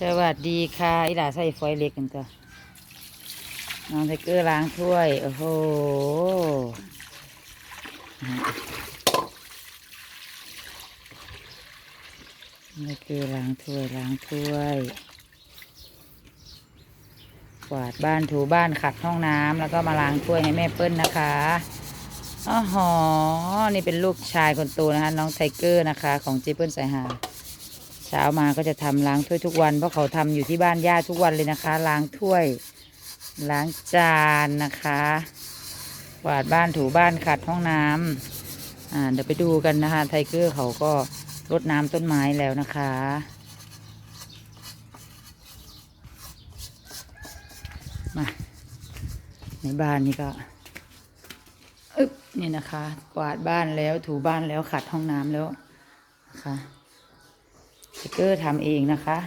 สวัสดีค่ะอีหลาใส่ฟอยล์เล็กกันตัวน้องไทเกอร์ล้างถ้วย โอ้โหน้องไทเกอร์ล้างถ้วยล้างถ้วยกวาดบ้านถูบ้านขัดห้องน้ำแล้วก็มาล้างถ้วยให้แม่เปิ้ลนะคะอ๋อหอนี่เป็นลูกชายคนโตนะคะ น้องไทเกอร์นะคะ ของเจเปิ้ลสายหา ช้ามาก็จะทำล้างถ้วยทุกวัน เพราะเขาทำอยู่ที่บ้านย่าทุกวันเลยนะคะ ล้างถ้วย ล้างจานนะคะกวาดบ้านถูบ้านขัดห้องน้ำอ่าเดี๋ยวไปดูกันนะคะ ไทเกอร์เขาก็รดน้ำต้นไม้แล้วนะคะมาในบ้านนี่ก็อึ๊บนี่นะคะ กวาดบ้านแล้วถูบ้านแล้วขัดห้องน้ำแล้วนะคะ สติกเกอร์ทำเองนะคะ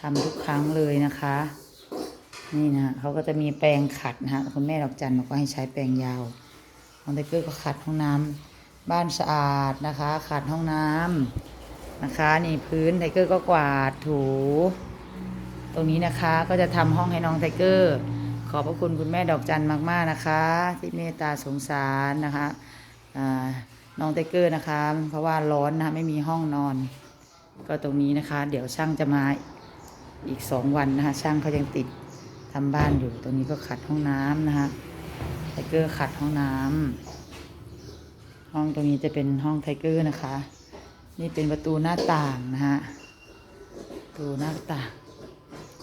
ทำทุกครั้งเลยนะคะ นี่นะเขาก็จะมีแปรงขัดนะฮะคุณแม่ดอกจันบอกว่าให้ใช้แปรงยาวของไทเกอร์ก็ขัดห้องน้ำบ้านสะอาดนะคะ ขัดห้องน้ำนะคะ นี่พื้นไทเกอร์ก็กวาดถูตรงนี้นะคะก็จะทำห้องให้น้องไทเกอร์ ขอบพระคุณคุณแม่ดอกจันมาก ๆ นะคะ ที่เมตตาสงสารนะคะน้องไทเกอร์นะคะ เพราะว่าร้อนนะคะไม่มีห้องนอน ก็ตรงนี้นะคะ เดี๋ยวช่างจะมาอีกสองวันนะคะ ช่างเขายังติดทำบ้านอยู่ ตรงนี้ก็ขัดห้องน้ำนะคะไทเกอร์ขัดห้องน้ำห้องตรงนี้จะเป็นห้องไทเกอร์นะคะ นี่เป็นประตูหน้าต่างนะฮะประตูหน้าต่าง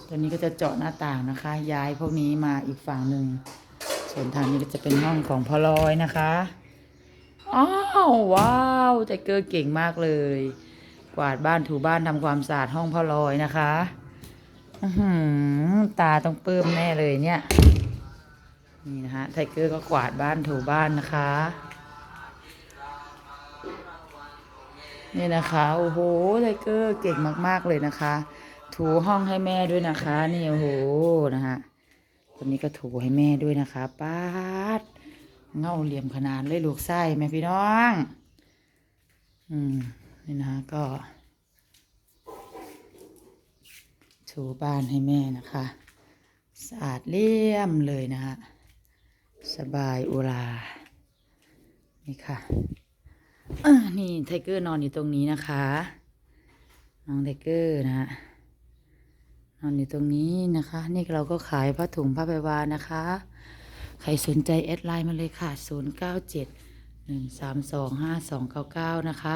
ตัวนี้ก็จะเจาะหน้าต่างนะคะ ย้ายพวกนี้มาอีกฝั่งหนึ่งส่วนทางนี้ก็จะเป็นห้องของพอลอยนะคะอ้าวว้าวไทเกอร์เก่งมากเลย กวาดบ้านถูบ้านทำความสะอาดห้องพ่อลอยนะคะหือตาต้องเปิ้มแน่เลยเนี่ย นี่นะฮะไทเกอร์ก็กวาดบ้านถูบ้านนะคะ นี่นะคะโอ้โหไทเกอร์เก่งมาก ๆเลยนะคะ ถูห้องให้แม่ด้วยนะคะ นี่โอ้โหนะฮะคนนี้ก็ถูให้แม่ด้วยนะคะป้าดเงาเหลี่ยมขนาดเลยลูกไส้แม่พี่น้อง อืม นี่นะก็ ถูบ้านให้แม่นะคะ สะอาดเลี่ยมเลยนะฮะสบายอุรา นี่ค่ะนี่ไทเกอร์นอนอยู่ตรงนี้นะคะ น้องไทเกอร์นะฮะนอนอยู่ตรงนี้นะคะ นี่เราก็ขายผ้าถุงผ้าใบวานะคะ ใครสนใจแอดไลน์มาเลยค่ะ 0 9 7 1 3 2 5 2 9 9 นะคะ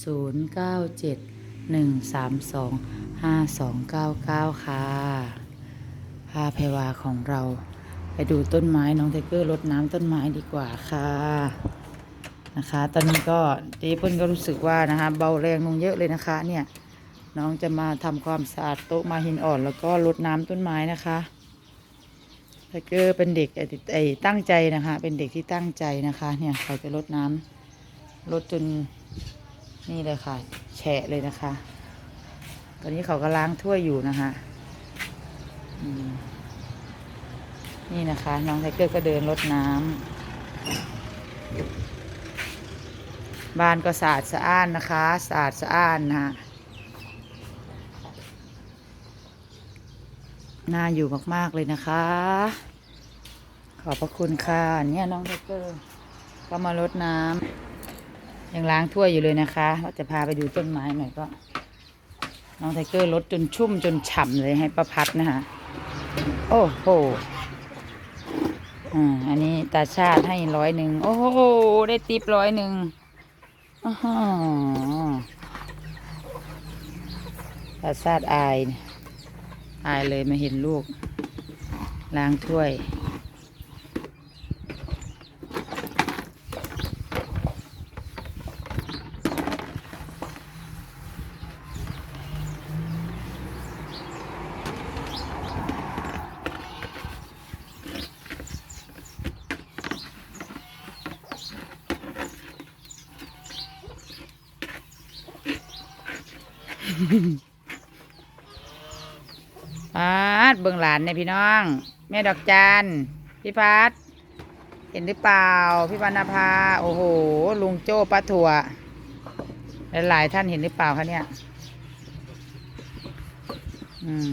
0 9 7 1 3 2 5 2 9 9 ค่ะผ้าแพวาของเรา ไปดูต้นไม้น้องไทเกอร์รดน้ำต้นไม้ดีกว่าค่ะนะคะ ตอนนี้ก็เจ๊เปิ้ลก็รู้สึกว่านะคะ เบาแรงลงเยอะเลยนะคะ เนี่ยน้องจะมาทำความสะอาดโต๊ะมาหินอ่อน แล้วก็รดน้ำต้นไม้นะคะไทเกอร์เป็นเด็กไอ้ไอ้ตั้งใจนะคะ เป็นเด็กที่ตั้งใจนะคะ เนี่ยเขาจะรดน้ำรดจน นี่เลยค่ะ แฉะเลยนะคะ ตอนนี้เขาก็ล้างถ้วยอยู่นะคะนี่นะคะ น้องไทเกอร์ก็เดินรดน้ำบ้านก็สะอาดสะอ้านนะคะสะอาดสะอ้านนะคะน่าอยู่มาก ๆ เลยนะคะ ขอบพระคุณค่ะ เนี่ยน้องไทเกอร์ก็มารดน้ำ ยังล้างถ้วยอยู่เลยนะคะว่าจะพาไปดูต้นไม้หน่อยก็น้องไทเกอร์รดจนชุ่มจนฉ่ำเลยให้ประพัดนะคะโอ้โหอ่าอันนี้ตาชาติให้ร้อยหนึ่งโอ้โหได้ติปร้อยหนึ่งอ้าวตาชาติอายอายเลยมาเห็นลูกล้างถ้วย พัดเบิ่งหลานเนี่ยพี่น้อง แม่ดอกจันพี่พัดเห็นหรือเปล่า พี่วรรณภา โอ้โห ลุงโจ้ป้าถั่วหลายท่านเห็นหรือเปล่าคะเนี่ย อืม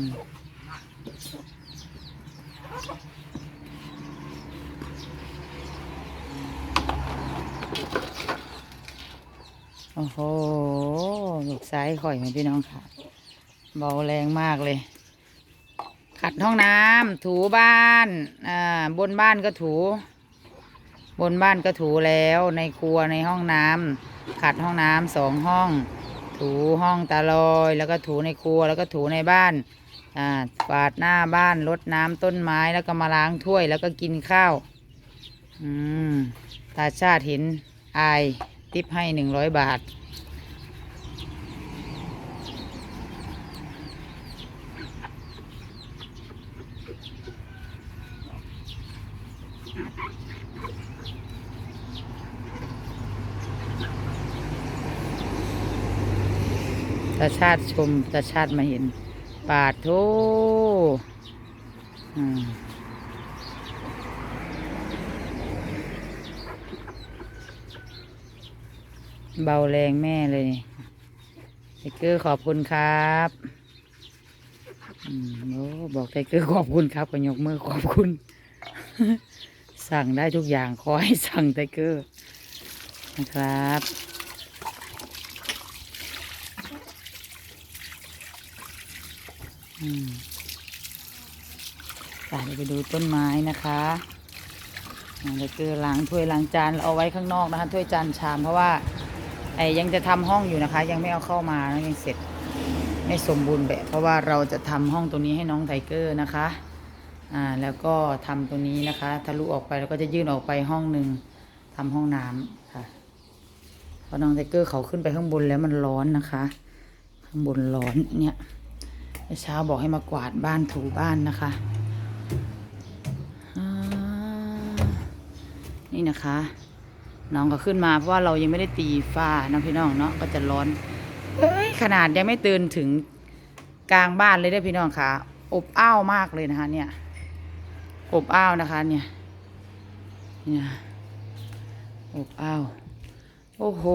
โอ้โหลูกซ้ายข่อยไหมพี่น้องค่ะ เบาแรงมากเลย ขัดห้องน้ำถูบ้านอ่าบนบ้านก็ถู บนบ้านก็ถูแล้วในครัวในห้องน้ำขัดห้องน้ำสองห้อง ถูห้องตาลอยแล้วก็ถูในครัวแล้วก็ถูในบ้านอ่ากวาดหน้าบ้านรดน้ำต้นไม้แล้วก็มาล้างถ้วยแล้วก็กินข้าว อืมตาชาติเห็นอาย ติปให้หนึ่งร้อยบาท ตาชาติชม ตาชาติมาเห็น ปาดโทอืม เบาแรงแม่เลยนี่ไทเกอร์ขอบคุณครับอโอ้บอกไทเกอร์ขอบคุณครับก็ยกมือขอบคุณ สั่งได้ทุกอย่างขอให้สั่งไทเกอร์นะครับอืมไปไปดูต้นไม้นะคะอ่าเดี๋ยวคือล้างถ้วยล้างจานเราเอาไว้ข้างนอกนะคะถ้วยจานชามเพราะว่า ไอ้ยังจะทำห้องอยู่นะคะ ยังไม่เอาเข้ามานะยังเสร็จไม่สมบูรณ์แบบ เพราะว่าเราจะทำห้องตรงนี้ให้น้องไทเกอร์นะคะอ่าแล้วก็ทำตรงนี้นะคะทะลุออกไปแล้วก็จะยื่นออกไปห้องหนึ่งทำห้องน้ำค่ะเพราะน้องไทเกอร์เขาขึ้นไปข้างบนแล้วมันร้อนนะคะ ข้างบนร้อนเนี่ยเมื่อเช้าบอกให้มากวาดบ้านถูบ้านนะคะอ่านี่นะคะ น้องก็ขึ้นมาเพราะว่าเรายังไม่ได้ตีฝ้านะพี่น้องเนาะก็จะร้อนเอ้ยขนาดยังไม่ตื่นถึงกลางบ้านเลยได้พี่น้องค่ะ อบอ้าวมากเลยนะคะ เนี่ย อบอ้าวนะคะ เนี่ย เนี่ยอบอ้าวโอ้โห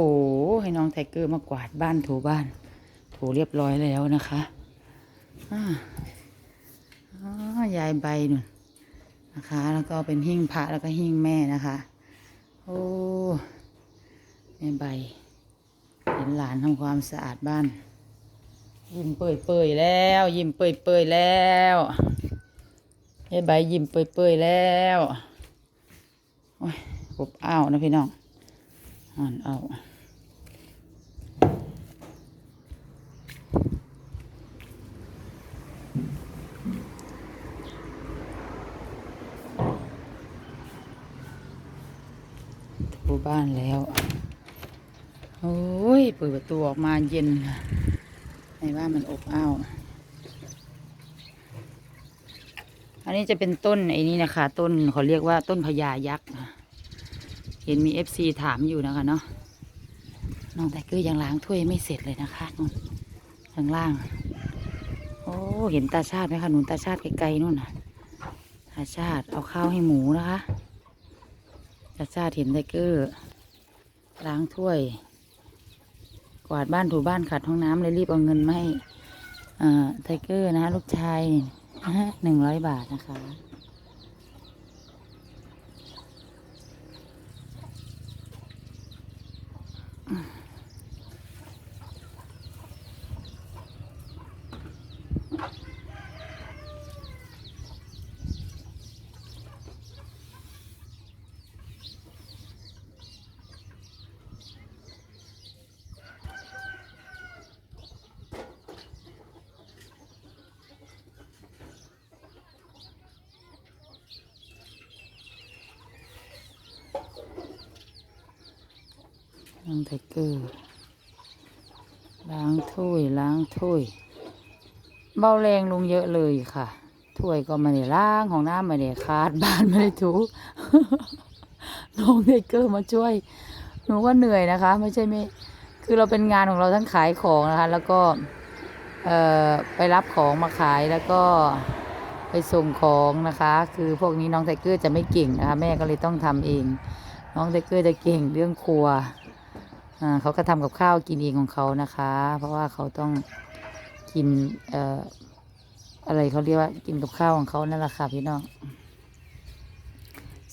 ให้น้องไทเกอร์มากวาดบ้านถูบ้าน ถูเรียบร้อยแล้วนะคะอาอ๋อยายใบนุ่นนะคะ แล้วก็เป็นหิ้งพระแล้วก็หิ้งแม่นะคะ โอ้แม่ใบ เห็นหลานทำความสะอาดบ้าน ยิ้มเปื่อยๆแล้ว ยิ้มเปื่อยๆแล้วแม่ใบยิ้มเปื่อยๆแล้วโอ้ยอบอ้าวนะพี่น้องอ่อนเอาูบ้านแล้ว โอ้ย เปิดประตูออกมาเย็นในบ้านมันอบอ้าว อันนี้จะเป็นต้นไอ้นี้นะคะ ต้นเขาเรียกว่าต้นพญายักษ์ เห็นมีเอฟซีถามอยู่นะคะเนาะ น้องแต่คือยังล้างถ้วยไม่เสร็จเลยนะคะนู่นข้างล่าง โอ้ เห็นตาชาติไหมคะหนุนตาชาติไกลๆนู่นน่ะ ตาชาติเอาข้าวให้หมูนะคะ ตาชาติเห็นไทเกอร์ล้างถ้วย กวาดบ้านถูบ้านขัดห้องน้ำเลยรีบเอาเงินมาให้เออไทเกอร์นะคะลูกชายหนึ่งร้อยบาทนะคะ ล้างไทเกอร์ล้างถ้วยล้างถ้วย เบาแรงลงเยอะเลยค่ะ ถ้วยก็ไม่ได้ล้างของน้ำไม่ได้คาดบ้านไม่ได้ถูน้องไทเกอร์มาช่วย หนูก็เหนื่อยนะคะ ไม่ใช่ไม่คือเราเป็นงานของเราทั้งขายของนะคะ แล้วก็ไปรับของมาขายแล้วก็ไปส่งของนะคะ คือพวกนี้น้องไทเกอร์จะไม่เก่งนะคะ แม่ก็เลยต้องทำเอง น้องไทเกอร์จะเก่งเรื่องครัว เขาก็ทำกับข้าวกินเองของเขานะคะ เพราะว่าเขาต้องกินเอ่ออะไรเขาเรียกว่ากินกับข้าวของเขานั่นแหละค่ะพี่น้อง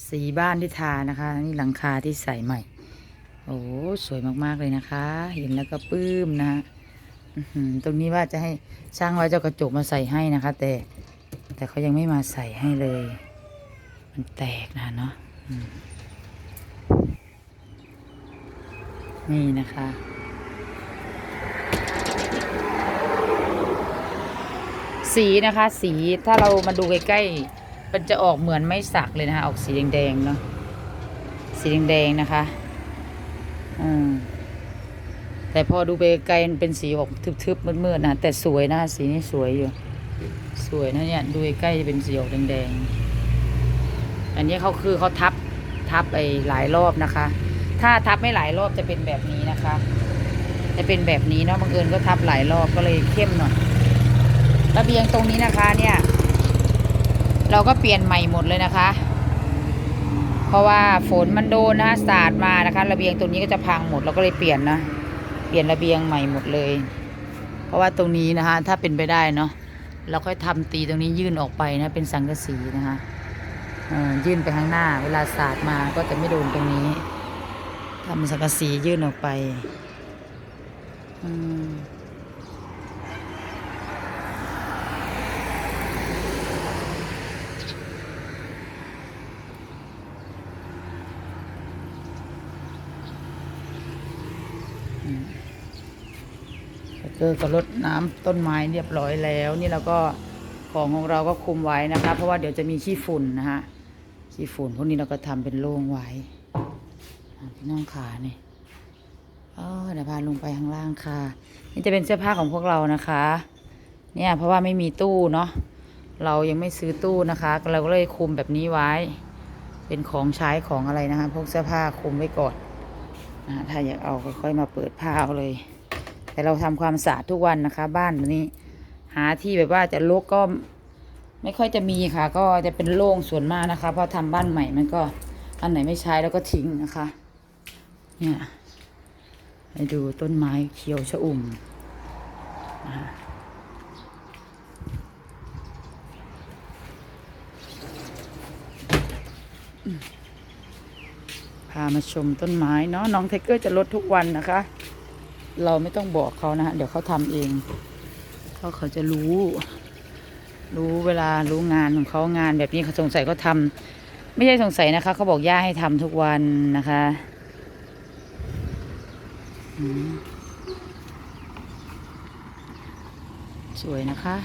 สีบ้านที่ทานะคะ นี่หลังคาที่ใส่ใหม่ โอ้สวยมากๆเลยนะคะ เห็นแล้วก็ปลื้มนะตรงนี้ว่าจะให้ช่างไว้เจ้ากระจกมาใส่ให้นะคะ แต่ แต่เขายังไม่มาใส่ให้เลย มันแตกนะเนาะอืม นี่นะคะ สีนะคะ สีถ้าเรามาดูใกล้ๆมันจะออกเหมือนไม่สักเลยนะคะ ออกสีแดงๆเนาะสีแดงๆนะคะอืมแต่พอดูไปไกลมันเป็นสีออกทึบๆมืดๆนะแต่สวยนะสีนี้สวยอยู่ สวยนะเนี่ยดูใกล้จะเป็นสีออกแดงๆอันนี้เขาคือเขาทับทับไปหลายรอบนะคะ ถ้าทับไม่หลายรอบจะเป็นแบบนี้นะคะ จะเป็นแบบนี้เนาะบังเอิญก็ทับหลายรอบก็เลยเข้มหน่อยระเบียงตรงนี้นะคะ เนี่ย เราก็เปลี่ยนใหม่หมดเลยนะคะ เพราะว่าฝนมันโดนนะคะสาดมานะคะ ระเบียงตรงนี้ก็จะพังหมดเราก็เลยเปลี่ยนนะเปลี่ยนระเบียงใหม่หมดเลย เพราะว่าตรงนี้นะคะ ถ้าเป็นไปได้เนาะเราค่อยทำตีตรงนี้ยื่นออกไปนะ เป็นสังกะสีนะคะยื่นไปข้างหน้า เวลาสาดมาก็จะไม่โดนตรงนี้ ทำสังกะสียื่นออกไปเกอร์ก็ลดน้ำต้นไม้เรียบร้อยแล้ว นี่เราก็ของของเราก็คุมไว้นะคะ เพราะว่าเดี๋ยวจะมีขี้ฝุ่นนะคะขี้ฝุ่นพวกนี้เราก็ทำเป็นโล่งไว้ พี่น้องขาเนี่ยเออเดี๋ยวพาลงไปข้างล่างค่ะ นี่จะเป็นเสื้อผ้าของพวกเรานะคะ เนี่ยเพราะว่าไม่มีตู้เนาะเรายังไม่ซื้อตู้นะคะเราก็เลยคุมแบบนี้ไว้ เป็นของใช้ของอะไรนะคะ พวกเสื้อผ้าคุมไว้ก่อนอ่าถ้าอยากเอาก็ค่อยมาเปิดผ้าเอาเลย แต่เราทำความสะอาดทุกวันนะคะ บ้านนี้ หาที่แบบว่าจะรกก็ไม่ค่อยจะมีค่ะ ก็จะเป็นโล่งส่วนมากนะคะ เพราะทำบ้านใหม่มันก็อันไหนไม่ใช้แล้วก็ทิ้งนะคะ เนี่ยให้ดูต้นไม้เขียวชอุ่มนะพามาชมต้นไม้เนาะน้องไทเกอร์จะลดทุกวันนะคะ เราไม่ต้องบอกเขานะฮะเดี๋ยวเขาทำเองเพราะเขาจะรู้ รู้เวลารู้งานของเขางานแบบนี้เขาสงสัยเขาทำไม่ใช่สงสัยนะคะเขาบอกย่าให้ทำทุกวันนะคะ สวยนะคะ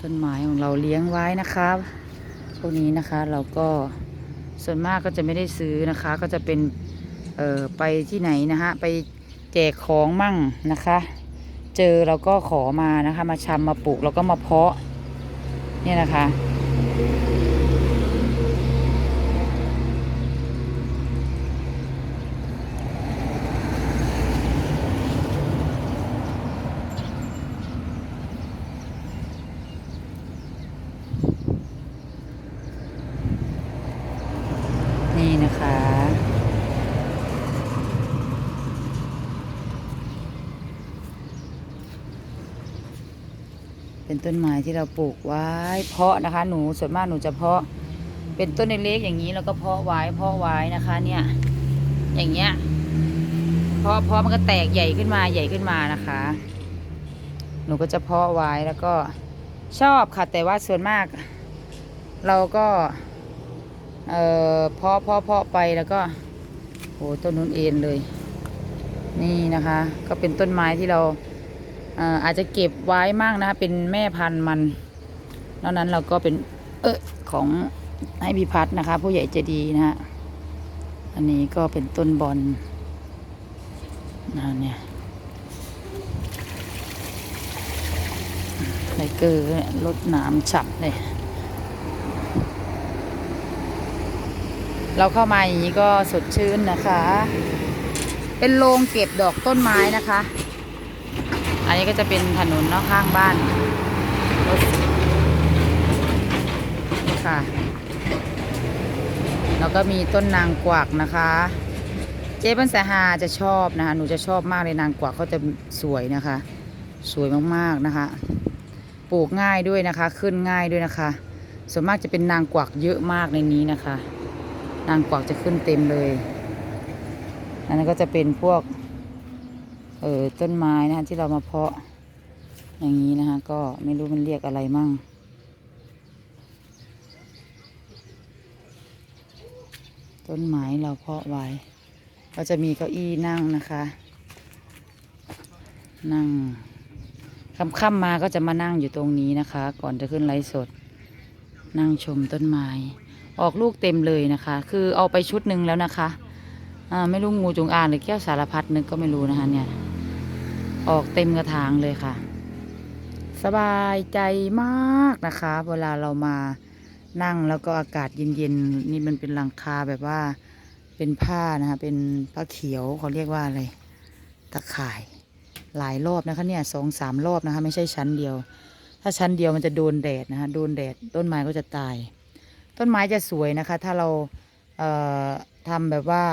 ต้นไม้ของเราเลี้ยงไว้นะคะพวกนี้นะคะเราก็ส่วนมากก็จะไม่ได้ซื้อนะคะ ก็จะเป็นเอ่อไปที่ไหนนะฮะไปแจกของมั่งนะคะ เจอเราก็ขอมานะคะ มาชำมาปลูกแล้วก็มาเพาะ เนี่ยนะคะ นี่นะคะ เป็นต้นไม้ที่เราปลูกไว้ เพาะนะคะ หนูส่วนมากหนูจะเพาะ เป็นต้นเล็กๆอย่างนี้แล้วก็เพาะไว้เพาะไว้นะคะ เนี่ย อย่างเงี้ยเพาะเพาะมันก็แตกใหญ่ขึ้นมาใหญ่ขึ้นมานะคะ หนูก็จะเพาะไว้แล้วก็ชอบค่ะ แต่ว่าส่วนมาก เราก็เอ่อเพาะเพาะเพาะไปแล้วก็โหต้นนู้นเอ็นเลย นี่นะคะ ก็เป็นต้นไม้ที่เรา อาจจะเก็บไว้มากนะคะเป็นแม่พันธุ์มันนอกนั้นเราก็เป็นเออของให้พิพัฒนะคะ ผู้ใหญ่ใจดีนะฮะอันนี้ก็เป็นต้นบอลนะเนี่ยไลเกอร์ลดน้ำฉับเลยเราเข้ามาอย่างนี้ก็สดชื่นนะคะ เป็นโรงเก็บดอกต้นไม้นะคะ อันนี้ก็จะเป็นถนนนาะข้างบ้านรถค่ะ แล้วก็มีต้นนางกวักนะคะ เจ๊บันสหาจะชอบนะคะ หนูจะชอบมากเลยนางกวักเขาจะสวยนะคะ สวยมากๆนะคะ ปลูกง่ายด้วยนะคะ ขึ้นง่ายด้วยนะคะ ส่วนมากจะเป็นนางกวักเยอะมากในนี้นะคะ นางกวักจะขึ้นเต็มเลยอันนั้นก็จะเป็นพวก เออต้นไม้นะคะที่เรามาเพาะ อย่างนี้นะคะ ก็ไม่รู้มันเรียกอะไรมั่ง ต้นไม้เราเพาะไว้ ก็จะมีเก้าอี้นั่งนะคะ นั่งค่ำๆมาก็จะมานั่งอยู่ตรงนี้นะคะ ก่อนจะขึ้นไลฟ์สด นั่งชมต้นไม้ ออกลูกเต็มเลยนะคะ คือเอาไปชุดหนึ่งแล้วนะคะ อ่าไม่รู้งูจงอางหรือแก้วสารพัดนึกก็ไม่รู้นะคะเนี่ย ออกเต็มกระถางเลยค่ะ สบายใจมากนะคะ เวลาเรามานั่งแล้วก็อากาศเย็นๆนี่มันเป็นหลังคาแบบว่าเป็นผ้านะคะเป็นผ้าเขียวเขาเรียกว่าอะไรตะข่ายหลายรอบนะคะเนี่ยสองสามรอบนะคะ ไม่ใช่ชั้นเดียว ถ้าชั้นเดียวมันจะโดนแดดนะคะโดนแดดต้นไม้ก็จะตาย ต้นไม้จะสวยนะคะ ถ้าเราเอ่อทำแบบว่า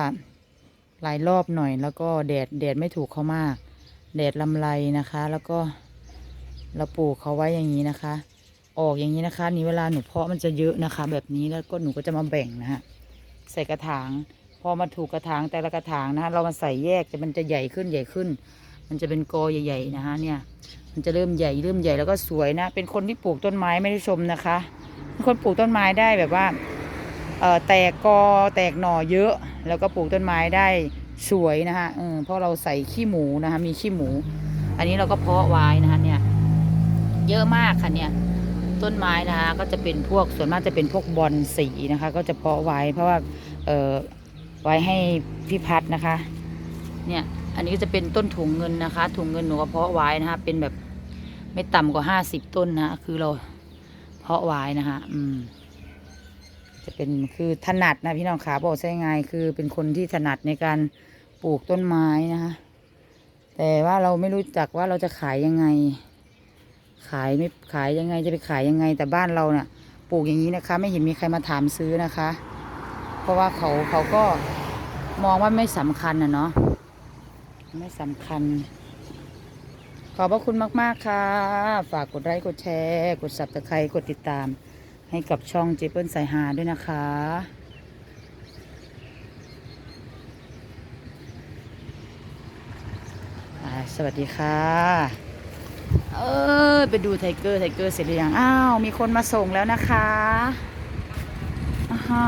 หลายรอบหน่อย แล้วก็แดดแดดไม่ถูกเขามาก แดดลำไรนะคะ แล้วก็เราปลูกเขาไว้อย่างนี้นะคะ ออกอย่างนี้นะคะ นี่เวลาหนูเพาะมันจะเยอะนะคะ แบบนี้แล้วก็หนูก็จะมาแบ่งนะฮะใส่กระถาง พอมาถูกกระถางแต่ละกระถางนะคะเรามาใส่แยกแต่มันจะใหญ่ขึ้นใหญ่ขึ้น มันจะเป็นกอใหญ่ๆนะคะเนี่ย มันจะเริ่มใหญ่เริ่มใหญ่แล้วก็สวยนะ เป็นคนที่ปลูกต้นไม้ไม่ได้ชมนะคะเป็นคนปลูกต้นไม้ได้แบบว่า แตกกอแตกหน่อเยอะ แล้วก็ปลูกต้นไม้ได้สวยนะคะเพราะเราใส่ขี้หมูนะคะมีขี้หมู อันนี้เราก็เพาะไว้นะคะเนี่ยเยอะมากค่ะเนี่ยต้นไม้นะคะก็จะเป็นพวกส่วนมากจะเป็นพวกบอนสีนะคะ ก็จะเพาะไว้เพราะว่าเออไว้ให้พี่พัดนะคะ เนี่ยอันนี้ก็จะเป็นต้นถุงเงินนะคะถุงเงินหนูก็เพาะไว้นะคะเป็นแบบไม่ต่ำกว่าห้าสิบต้นนะคือเราเพาะไว้นะคะ อืม จะเป็นคือถนัดนะพี่น้องขาบอกใช่ไงคือเป็นคนที่ถนัดในการปลูกต้นไม้นะคะแต่ว่าเราไม่รู้จักว่าเราจะขายยังไง ขายไม่ขายยังไงจะไปขายยังไง แต่บ้านเราเนี่ยปลูกอย่างนี้นะคะ ไม่เห็นมีใครมาถามซื้อนะคะ เพราะว่าเขาเขาก็มองว่าไม่สำคัญนะเนาะไม่สำคัญ ขอบพระคุณมาก ๆ ค่ะ ฝากกดไลค์กดแชร์ กด subscribe กดติดตาม ให้กับช่องเจเปิลสายหาด้วยนะคะ สวัสดีค่ะ เออไปดูไทเกอร์ไทเกอร์เสร็จหรือยัง อ้าว มีคนมาส่งแล้วนะคะอ้า